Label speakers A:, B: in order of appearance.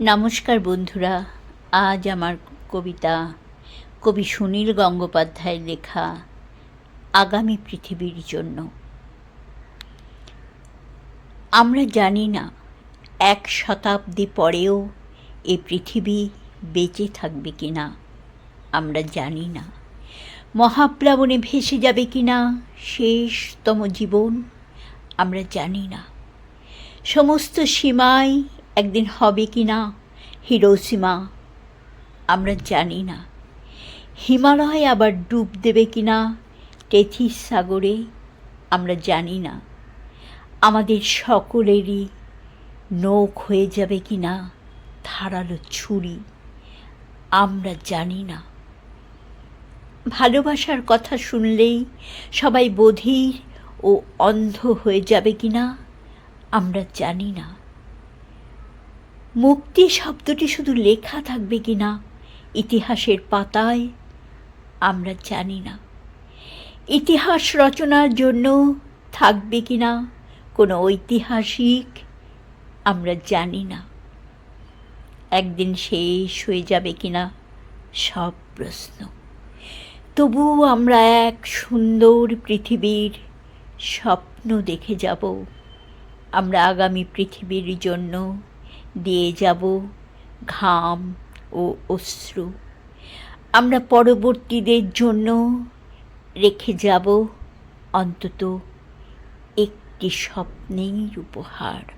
A: নমস্কার বন্ধুরা, আজ আমার কবিতা কবি সুনীল গঙ্গোপাধ্যায়ের লেখা আগামী পৃথিবীর জন্য। আমরা জানি না, এক শতাব্দী পরেও এ পৃথিবী বেঁচে থাকবে কি না আমরা জানি না, মহাপ্লাবনে ভেসে যাবে কি না শেষতম জীবন। আমরা জানি না, সমস্ত সীমায় একদিন হবে কি না, হিরোসীমা? আমরা জানি না। হিমালয় আবার ডুব দেবে কি না, টেথিস সাগরে? আমরা জানি না। আমাদের সকলেরই নখ হয়ে যাবে কি না, ধারালো ছুরি? আমরা জানি না। ভালোবাসার কথা শুনলেই সবাই বধির ও অন্ধ হয়ে যাবে কি না, আমরা জানি না। মুক্তি শব্দটি শুধু লেখা থাকবে কি না ইতিহাসের পাতায় আমরা জানি না। ইতিহাস রচনার জন্য থাকবে কি না কোনো ঐতিহাসিক আমরা জানি না। একদিন শেষ হয়ে যাবে কি না সব প্রশ্ন। তবুও আমরা এক সুন্দর পৃথিবীর স্বপ্ন দেখে যাব। আমরা আগামী পৃথিবীর জন্য দিয়ে যাব ঘাম ও অশ্রু। আমরা পরবর্তীদের জন্য রেখে যাব অন্তত একটি স্বপ্নেই উপহার।